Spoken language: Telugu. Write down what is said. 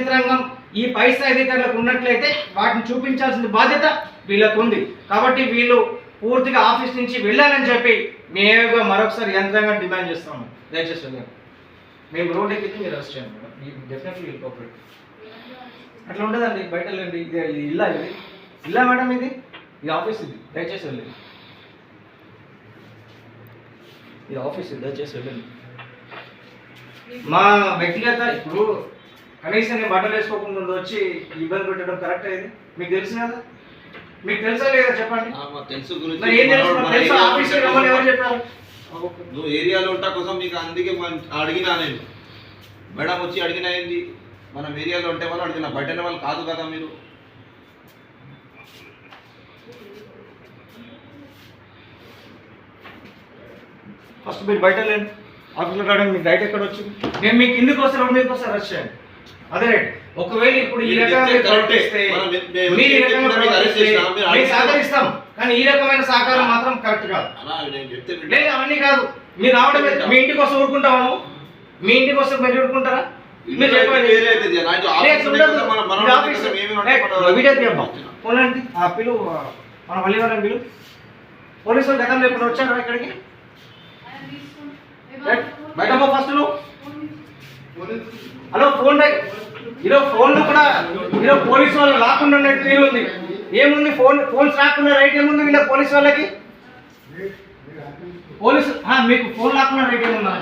యంత్రాంగం ఈ పై స్థాయి అధికారులకు ఉన్నట్లయితే వాటిని చూపించాల్సిన బాధ్యత వీళ్ళకు ఉంది కాబట్టి వీళ్ళు పూర్తిగా ఆఫీస్ నుంచి వెళ్ళాలని చెప్పి మేము మరొకసారి యంత్రాంగం డిమాండ్ చేస్తాము దయచేసి మేము రోడ్ ఎక్కితే మీరు అరెస్ట్ చేయండి మేడం. డెఫినెట్లీ విల్ కోఆపరేట్ అట్లా ఉండదండి. బయట వెళ్ళండి. ఇది ఇది ఇల్లా ఇది. ఇల్లా మేడం ఇది? ఇది ఆఫీస్ ఇది. దయచేసి వెళ్ళండి. ఇది ఆఫీస్ ఇది. దయచేసి వెళ్ళండి. మా వ్యక్తిగత ఇప్పుడు కనీసం నేను బట్టలు వేసుకోకుండా వచ్చి ఇబ్బంది పెట్టడం కరెక్ట్ అయ్యేది మీకు తెలుసు కదా? మీకు తెలుసా లేదా చెప్పండి? మాకు తెలుసు మాకు నువ్వు ఏరియాలో ఉంటా కోసం మీకు అందుకే మన- అడిగినా నేను. మేడం వచ్చి అడిగినా ఏంది? మనం ఏరియాలో ఉంటే వాళ్ళు అడిగిన బయట వాళ్ళు కాదు కదా మీరు. ఫస్ట్ మీరు బయట లేండి. ఆఫీస్లో రావడానికి మీకు రైట్ ఎక్కడ వచ్చింది? నేను మీకు కిందికి వస్తే రెండు మీదకి వస్తే అరెస్ట్ చేయండి. అదే ఒకవేళ ఇప్పుడు ఈ రకంగా. ప్రవర్తిస్తే, మీరు ఈ రకంగా ప్రవర్తిస్తే సహకరిస్తాం. కానీ ఈ రకమైన సహకారం మాత్రం కరెక్ట్ కాదు. లేదు అవన్నీ కాదు. మీరు రావడం మీ ఇంటికి వస్తే ఊరుకుంటాము మీ ఇంటికి వస్తే మీరు ఊరుకుంటారా? మీరు చెప్పండి. కోసం. కోసం. పోనండి ఆ పిలు మన మళ్ళీ పిలు పోలీసులు గతంలో ఎప్పుడు వచ్చారా ఇక్కడికి. బయటమ్మా ఫస్ట్ నువ్వు. హలో ఫోన్ ఈరోజు ఫోన్లు కూడా ఈరోజు పోలీసు వాళ్ళు రాకుండా ఉన్నట్టు తీరు ఉంది ఏముంది ఫోన్ ఫోన్స్ రాకుండా రైట్ ఏముంది వీళ్ళ పోలీసు వాళ్ళకి? పోలీసు మీకు ఫోన్ రాకుండా రైట్ ఏముందా?